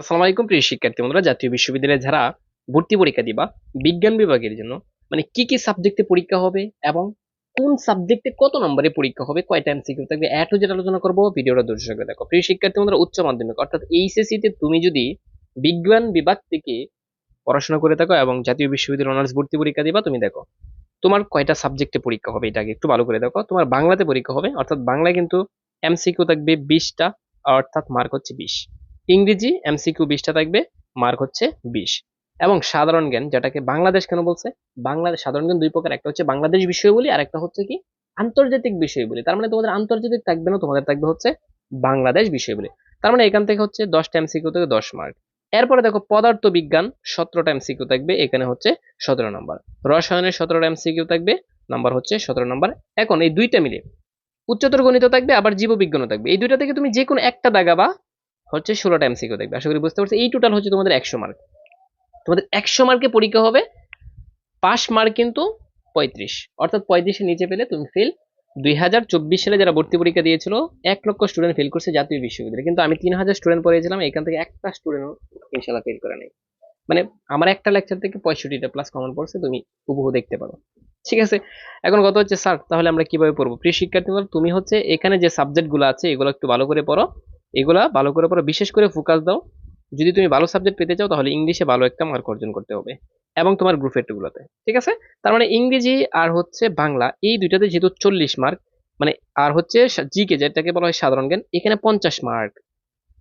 আসসালামু আলাইকুম প্রিয় শিক্ষার্থী বন্ধুরা, জাতীয় বিশ্ববিদ্যালয়ে যারা ভর্তি পরীক্ষা দিবা, বিজ্ঞান বিভাগের জন্য মানে কি কি সাবজেক্টে পরীক্ষা হবে এবং কোন সাবজেক্টে কত নম্বরে পরীক্ষা হবে, কয়টা এমসিকিউ থাকবে এ টু জেড আলোচনা করব, ভিডিওটা সহকারে দেখো। প্রিয় শিক্ষার্থী বন্ধুরা, উচ্চ মাধ্যমিক, অর্থাৎ এইচএসসি তে তুমি যদি বিজ্ঞান বিভাগ থেকে পড়াশোনা করে থাকো এবং জাতীয় বিশ্ববিদ্যালয় অনার্স ভর্তি পরীক্ষা দিবা, তুমি দেখো, তোমার কয়টা সাবজেক্টে পরীক্ষা হবে এটাকে একটু ভালো করে দেখো। তোমার বাংলাতে পরীক্ষা হবে, অর্থাৎ বাংলায় কিন্তু এমসিকিউ থাকবে বিশটা, অর্থাৎ মার্ক হচ্ছে বিশ। ইংরেজি এমসিকিউ বিশটা থাকবে, মার্ক হচ্ছে বিশ। এবং সাধারণ জ্ঞান, যেটাকে বাংলাদেশ কেন বলছে? বাংলাদেশ, সাধারণ জ্ঞান দুই প্রকার, একটা হচ্ছে বাংলাদেশ বিষয় বলি আর একটা হচ্ছে কি? আন্তর্জাতিক বিষয় বলি। তার মানে তোমাদের আন্তর্জাতিক থাকবে না, তোমাদের থাকবে হচ্ছে বাংলাদেশ বিষয় বলি। তার মানে এখান থেকে হচ্ছে দশটা এমসিকিউ থেকে দশ মার্ক। এরপরে দেখো পদার্থ বিজ্ঞান সতেরোটা এমসিকিউ থাকবে, এখানে হচ্ছে সতেরো নম্বর। রসায়নের সতেরোটা এমসিকিউ থাকবে, নাম্বার হচ্ছে সতেরো নম্বর। এখন এই দুইটা মিলে উচ্চতর গণিত থাকবে, আবার জীববিজ্ঞানও থাকবে। এই দুইটা থেকে তুমি যে কোনো একটা দাগাবা হচ্ছে ষোলোটা এমসিকিউ দেখবে। আশা করি বুঝতে পারছ, এই টোটাল হচ্ছে তোমাদের একশো মার্ক তোমাদের একশো মার্কে পরীক্ষা হবে পাস মার্ক কিন্তু পঁয়ত্রিশ। অর্থাৎ পঁয়ত্রিশের নিচে পেলে তুমি ফেল দুই হাজার চব্বিশ সালে যারা ভর্তি পরীক্ষা দিয়েছিল, এক লক্ষ স্টুডেন্ট ফেল করছে জাতীয় বিশ্ববিদ্যালয়ে। কিন্তু আমি তিন হাজার স্টুডেন্ট পড়িয়েছিলাম, এখান থেকে একটা স্টুডেন্ট ইনশাল্লাহ ফেল করে নাই। মানে আমার একটা লেকচার থেকে পঁয়ষট্টিটা প্লাস কমন পড়ছে, তুমি হুবহু দেখতে পারো। ঠিক আছে? এখন কত হচ্ছে স্যার তাহলে আমরা কীভাবে পড়ব? প্রিয় শিক্ষার্থী তুমি হচ্ছে এখানে যে সাবজেক্টগুলো আছে, এগুলো একটু ভালো করে পড়ো। এগুলা ভালো করে পড়ো। বিশেষ করে ফোকাস দাও। যদি তুমি ভালো সাবজেক্ট পেতে চাও, তাহলে ইংলিশে ভালো একটা মার্ক অর্জন করতে হবে এবং তোমার গ্রুপের টুগুলোতে। ঠিক আছে? তার মানে ইংরেজি আর হচ্ছে বাংলা, এই দুইটাতে যেহেতু চল্লিশ মার্ক মানে আর হচ্ছে জিকে যেটাকে বলা হয় সাধারণ জ্ঞান, এখানে পঞ্চাশ মার্ক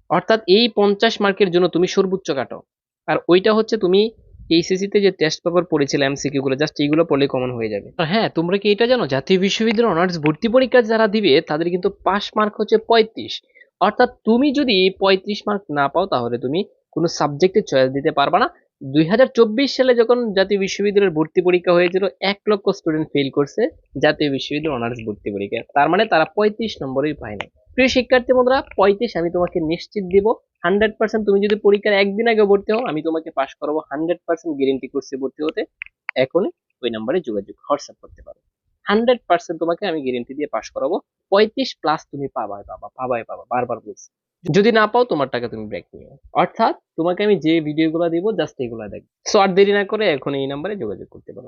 অর্থাৎ এই পঞ্চাশ মার্কের জন্য তুমি সর্বোচ্চ কাটো। আর ওইটা হচ্ছে তুমি এইচএসসি তে যে টেস্ট পেপার পড়েছিলে এমসিকিউ গুলো জাস্ট এইগুলো পড়লে কমন হয়ে যাবে। আর হ্যাঁ তোমরা কি এটা জানো? জাতীয় বিশ্ববিদ্যালয় অনার্স ভর্তি পরীক্ষা যারা দিবে, তাদের কিন্তু পাস মার্ক হচ্ছে পঁয়ত্রিশ। অর্থাৎ তুমি যদি পঁয়ত্রিশ মার্ক না পাও, তাহলে তুমি কোনো সাবজেক্টে চয়েস দিতে পারবা না। দুই হাজার চব্বিশ সালে যখন জাতীয় বিশ্ববিদ্যালয়ের ভর্তি পরীক্ষা হয়েছিল, এক লক্ষ স্টুডেন্ট ফেল করছে জাতীয় বিশ্ববিদ্যালয় অনার্স ভর্তি পরীক্ষা তার মানে তারা পঁয়ত্রিশ নম্বরেই পায় না প্রিয় শিক্ষার্থী বন্ধুরা, পঁয়ত্রিশ আমি তোমাকে নিশ্চিত দিব হান্ড্রেড পার্সেন্ট তুমি যদি পরীক্ষার একদিন আগে ভর্তি হও, আমি তোমাকে পাশ করাবো হান্ড্রেড পার্সেন্ট গ্যারেন্টি করছি ভর্তি হতে। এখনই ওই নাম্বারে যোগাযোগ হোয়াটসঅ্যাপ করতে পারো। হান্ড্রেড পার্সেন্ট তোমাকে আমি গ্যারেন্টি দিয়ে পাশ করাবো। পঁয়ত্রিশ প্লাস তুমি পাবাই পাবা পাবাই পাবা বারবার বলছি। যদি না পাও তোমার টাকা তুমি ব্যাক নিও। অর্থাৎ, তোমাকে আমি যে ভিডিওগুলো দিব জাস্ট এগুলো দেখ সো আর দেরি না করে এখন এই নাম্বারে যোগাযোগ করতে পারো।